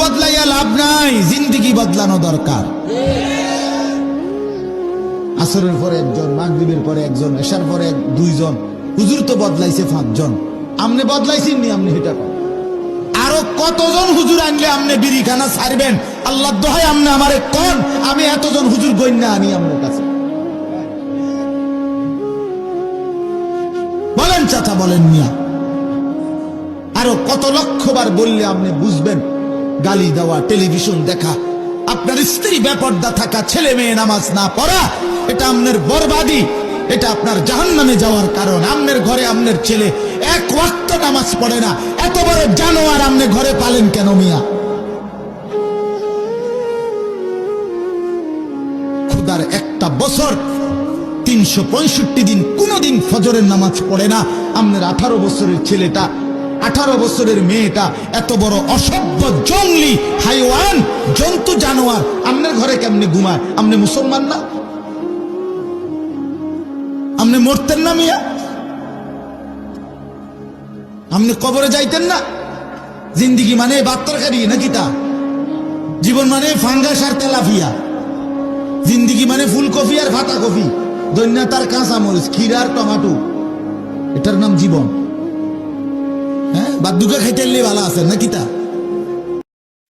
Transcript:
বদলাইয়া লাভ নাই, জিন্দিগি বদলানো দরকার। আসরের পরে একজন, মাগরিবের পরে একজন, এশার পরে দুইজন, হুজুর তো বদলাইছে পাঁচজন। আমনে বদলাইছেন নি, আমনে কন। আরও কতজন হুজুর আনলে আমনে বিড়িখানা ছাড়বেন? আল্লাহ দোহাই আমনে আমারে কোন, আমি এতজন হুজুর গইন্যা আনি আমনের কাছে। বলেন চাচা, বলেন মিয়া। আরও কত লক্ষবার বললে আপনি বুঝবেন? গালি দেওয়া টেলিভিশন দেখা, আপনার স্ত্রী বেপর্দা থাকা, ছেলে মেয়ে নামাজ না পড়া, এটা আপনার বরবাদি, এটা আপনার জাহান নামে যাওয়ার কারণ। আমনের ঘরে আমনের ছেলে এক ওয়াক্ত নামাজ পড়ে না। এত বড় জানোয়ার আমনে ঘরে পালেন কেন মিয়া? খুদার একটা বছর, তিনশো পঁয়ষট্টি দিন কোনোদিন ফজরের নামাজ পড়ে না। আপনার আঠারো বছরের ছেলেটা আঠারো বছরের মেয়েটা এত বড় অসভ্য, জঙ্গলি, হাইওয়ান, জন্তু, জানোয়ার। আপনার ঘরে কেমনে ঘুমায়? আপনি মুসলমান না? আপনি মরতেন না মিয়া? আপনি কবরে যাইতেন না? জিন্দিগি মানে বাত্তরকারি নাকি তা? জীবন মানে ফাঙ্গাস আর তেলাফিয়া। জিন্দিগি মানে ফুলকপি আর ফাতা কপি দৈন্যা তার কাঁচা মরিচ ক্ষীর আর টমাটো। এটার নাম জীবন। হ্যাঁ দুগা খাইতে ভালো আছে নাকি তা